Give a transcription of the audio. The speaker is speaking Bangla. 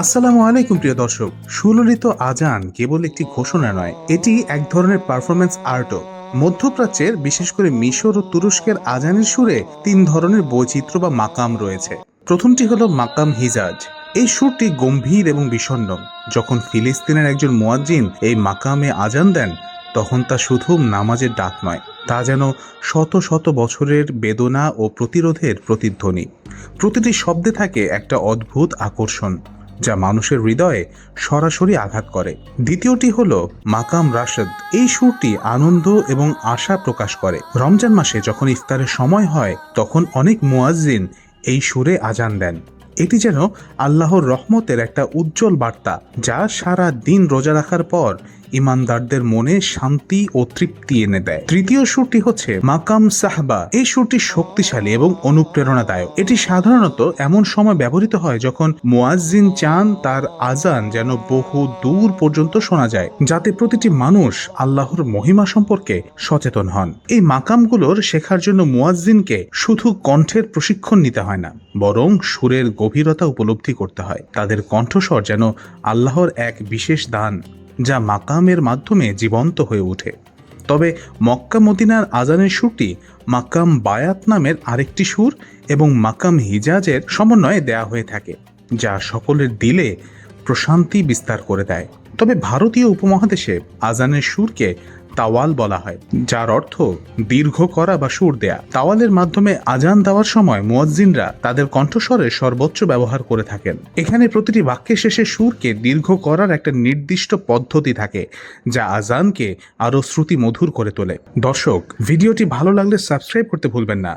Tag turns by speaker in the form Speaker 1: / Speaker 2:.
Speaker 1: আসসালামু আলাইকুম, প্রিয় দর্শক। সুললিত আজান কেবল একটি ঘোষণা নয়, এটি এক ধরনের পারফরমেন্স আর্টও মধ্যপ্রাচ্যের, বিশেষ করে মিশর ও তুরস্কের আজানের সুরে তিন ধরনের বৈচিত্র্য বা মাকাম রয়েছে। প্রথমটি হলো মাকাম হিজাজ। এই সুরটি গম্ভীর এবং বিষণ্ণ। যখন ফিলিস্তিনের একজন মোয়াজ্জিন এই মাকামে আজান দেন, তখন তা শুধু নামাজের ডাক নয়, তা যেন শত শত বছরের বেদনা ও প্রতিরোধের প্রতিধ্বনি। প্রতিটি শব্দে থাকে একটা অদ্ভুত আকর্ষণ। যা মানুষের হৃদয়ে সরাসরি আঘাত করে। দ্বিতীয়টি হল মাকাম রাশেদ। এই সুরটি আনন্দ এবং আশা প্রকাশ করে। রমজান মাসে যখন ইফতারের সময় হয়, তখন অনেক মুয়াজ্জিন এই সুরে আজান দেন। এটি যেন আল্লাহর রহমতের একটা উজ্জ্বল বার্তা, যা সারা দিন রোজা রাখার পর ইমানদারদের মনে শান্তি ও তৃপ্তি এনে দেয়। তৃতীয় সুরটি হচ্ছে মাকাম সাহবা। এই সুরটি শক্তিশালী এবং অনুপ্রেরণাদায়ক। এটি সাধারণত এমন সময় ব্যবহৃত হয় যখন মুয়াজ্জিন চান তার আজান যেন বহু দূর পর্যন্ত শোনা যায়, যাতে প্রতিটি মানুষ আল্লাহর মহিমা সম্পর্কে সচেতন হন। এই মাকামগুলোর শেখার জন্য মুয়াজ্জিনকে শুধু কণ্ঠের প্রশিক্ষণ নিতে হয় না, বরং সুরের গভীরতা উপলব্ধি করতে হয়। তাদের কণ্ঠস্বর যেন আল্লাহর এক বিশেষ দান যা মাকামের মাধ্যমে জীবন্ত হয়ে ওঠে। তবে মক্কা মদিনার আজানের সুরটি মাকাম বায়াত নামের আরেকটি সুর এবং মাকাম হিজাজের সমন্বয়ে দেয়া হয়ে থাকে, যা সকলের দিলে প্রশান্তি বিস্তার করে দেয়। তবে ভারতীয় উপমহাদেশে আজানের সুরকে তাওয়াল বলা হয়, যার অর্থ দীর্ঘ করা বা সুর দেয়া। তাওয়ালের মাধ্যমে আজান দেওয়ার সময় মুয়াজ্জিনরা তাদের কণ্ঠস্বরের সর্বোচ্চ ব্যবহার করে থাকেন। এখানে প্রতিটি বাক্যের শেষে সুরকে দীর্ঘ করার একটা নির্দিষ্ট পদ্ধতি থাকে, যা আজানকে আরও শ্রুতি মধুর করে তোলে। দর্শক, ভিডিওটি ভালো লাগলে সাবস্ক্রাইব করতে ভুলবেন না।